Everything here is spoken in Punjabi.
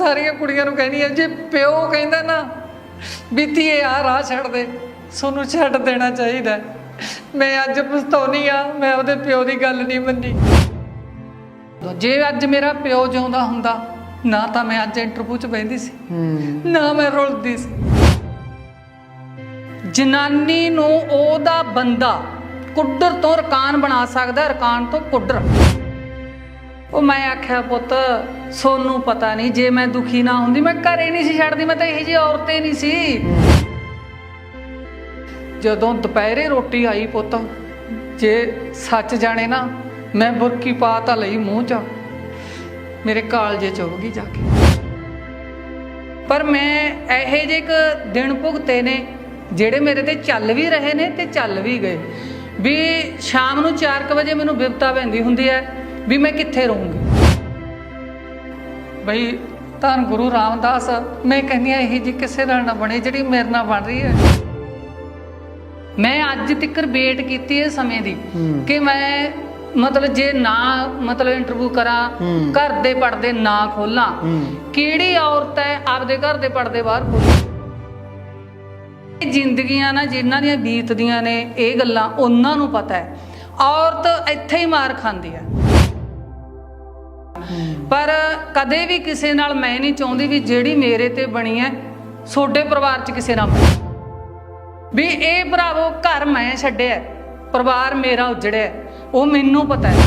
ਸਾਰੀਆਂ ਕੁੜੀਆਂ ਨੂੰ ਕਹਿਣੀ ਹੈ ਜੇ ਪਿਓ ਕਹਿੰਦਾ ਨਾ ਵੀ ਧੀਏ ਆ ਰਾਹ ਛੱਡ ਦੇ ਸੋਨੂੰ ਛੱਡ ਦੇਣਾ ਚਾਹੀਦਾ। ਮੈਂ ਅੱਜ ਪਛਤਾਉਣੀ ਆ ਮੈਂ ਉਹਦੇ ਪਿਓ ਦੀ ਗੱਲ ਨਹੀਂ ਮੰਨੀ। ਜੇ ਅੱਜ ਮੇਰਾ ਪਿਓ ਜਿਉਂਦਾ ਹੁੰਦਾ ਨਾ ਤਾਂ ਮੈਂ ਅੱਜ ਇੰਟਰਵਿਊ 'ਚ ਬੈਠੀ ਸੀ। ਨਾ ਮੈਂ ਰੁਲਦੀ ਸੀ। ਜਨਾਨੀ ਨੂੰ ਉਹਦਾ ਬੰਦਾ ਕੁੱਡਰ ਤੋਂ ਰਕਾਨ ਬਣਾ ਸਕਦਾ ਰਕਾਨ ਤੋਂ ਕੁੱਡਰ। ਉਹ ਮੈਂ ਆਖਿਆ, ਪੁੱਤ, ਸੋਨੂੰ ਪਤਾ ਨਹੀਂ, ਜੇ ਮੈਂ ਦੁਖੀ ਨਾ ਹੁੰਦੀ, ਮੈਂ ਘਰੇ ਨਹੀਂ ਸੀ ਛੱਡਦੀ, ਮੈਂ ਤਾਂ ਇਹੋ ਜਿਹੀ ਔਰਤ ਹੀ ਨਹੀਂ ਸੀ। ਜਦੋਂ ਦੁਪਹਿਰੇ ਰੋਟੀ ਆਈ ਪੁੱਤ, ਜੇ ਸੱਚ ਜਾਣੇ ਨਾ, ਮੈਂ ਬੁਰਕੀ ਪਾ ਤਾਂ ਲਈ ਮੂੰਹ 'ਚ, ਮੇਰੇ ਕਾਲਜੇ ਹੋ ਗਈ ਜਾ ਕੇ। ਪਰ ਮੈਂ ਇਹੋ ਜਿਹੇ ਇੱਕ ਦਿਨ ਭੁਗਤੇ ਨੇ, ਜਿਹੜੇ ਮੇਰੇ ਤੇ ਚੱਲ ਵੀ ਰਹੇ ਨੇ ਤੇ ਚੱਲ ਵੀ ਗਏ। ਵੀ ਸ਼ਾਮ ਨੂੰ 4:00 ਵਜੇ ਮੈਨੂੰ ਬਿਪਤਾ ਪੈਂਦੀ ਹੁੰਦੀ ਹੈ ਵੀ ਮੈਂ ਕਿੱਥੇ ਰਹੂੰਗੀ? ਬਈ ਧੰਨ ਗੁਰੂ ਰਾਮਦਾਸ ਮੈਂ ਕਹਿੰਦੀ ਆ ਇਹ ਜੀ ਕਿਸੇ ਨਾਲ ਨਾ ਬਣੇ ਜਿਹੜੀ ਮੇਰੇ ਨਾਲ ਬਣ ਰਹੀ ਹੈ। ਮੈਂ ਅੱਜ ਤੱਕ ਵੇਟ ਕੀਤੀ ਹੈ ਸਮੇਂ ਦੀ। ਕਿ ਮੈਂ ਮਤਲਬ ਜੇ ਨਾ ਮਤਲਬ ਇੰਟਰਵਿਊ ਕਰਾਂ। ਘਰ ਦੇ ਪਰਦੇ ਨਾ ਖੋਲਾਂ ਕਿਹੜੀ ਔਰਤ ਹੈ ਆਪਦੇ ਘਰ ਦੇ ਪਰਦੇ ਬਾਹਰ ਖੋਲੇ? ਇਹ ਜ਼ਿੰਦਗੀਆਂ ਨਾ ਜਿਨ੍ਹਾਂ ਦੀਆਂ ਬੀਤਦੀਆਂ ਨੇ ਇਹ ਗੱਲਾਂ ਉਹਨਾਂ ਨੂੰ ਪਤਾ ਹੈ। ਔਰਤ ਇੱਥੇ ਹੀ ਮਾਰ ਖਾਂਦੀ ਹੈ। ਪਰ ਕਦੇ ਵੀ ਕਿਸੇ ਨਾਲ ਮੈਂ ਨਹੀਂ ਚਾਹੁੰਦੀ ਵੀ ਜਿਹੜੀ ਮੇਰੇ ਤੇ ਬਣੀ ਹੈ ਤੁਹਾਡੇ ਪਰਿਵਾਰ 'ਚ ਕਿਸੇ ਨਾਲ ਬਣੇ। ਵੀ ਇਹ ਭਰਾਵੋ ਘਰ ਮੈਂ ਛੱਡਿਆ, ਪਰਿਵਾਰ ਮੇਰਾ ਉਜੜਿਆ, ਉਹ ਮੈਨੂੰ ਪਤਾ ਹੈ।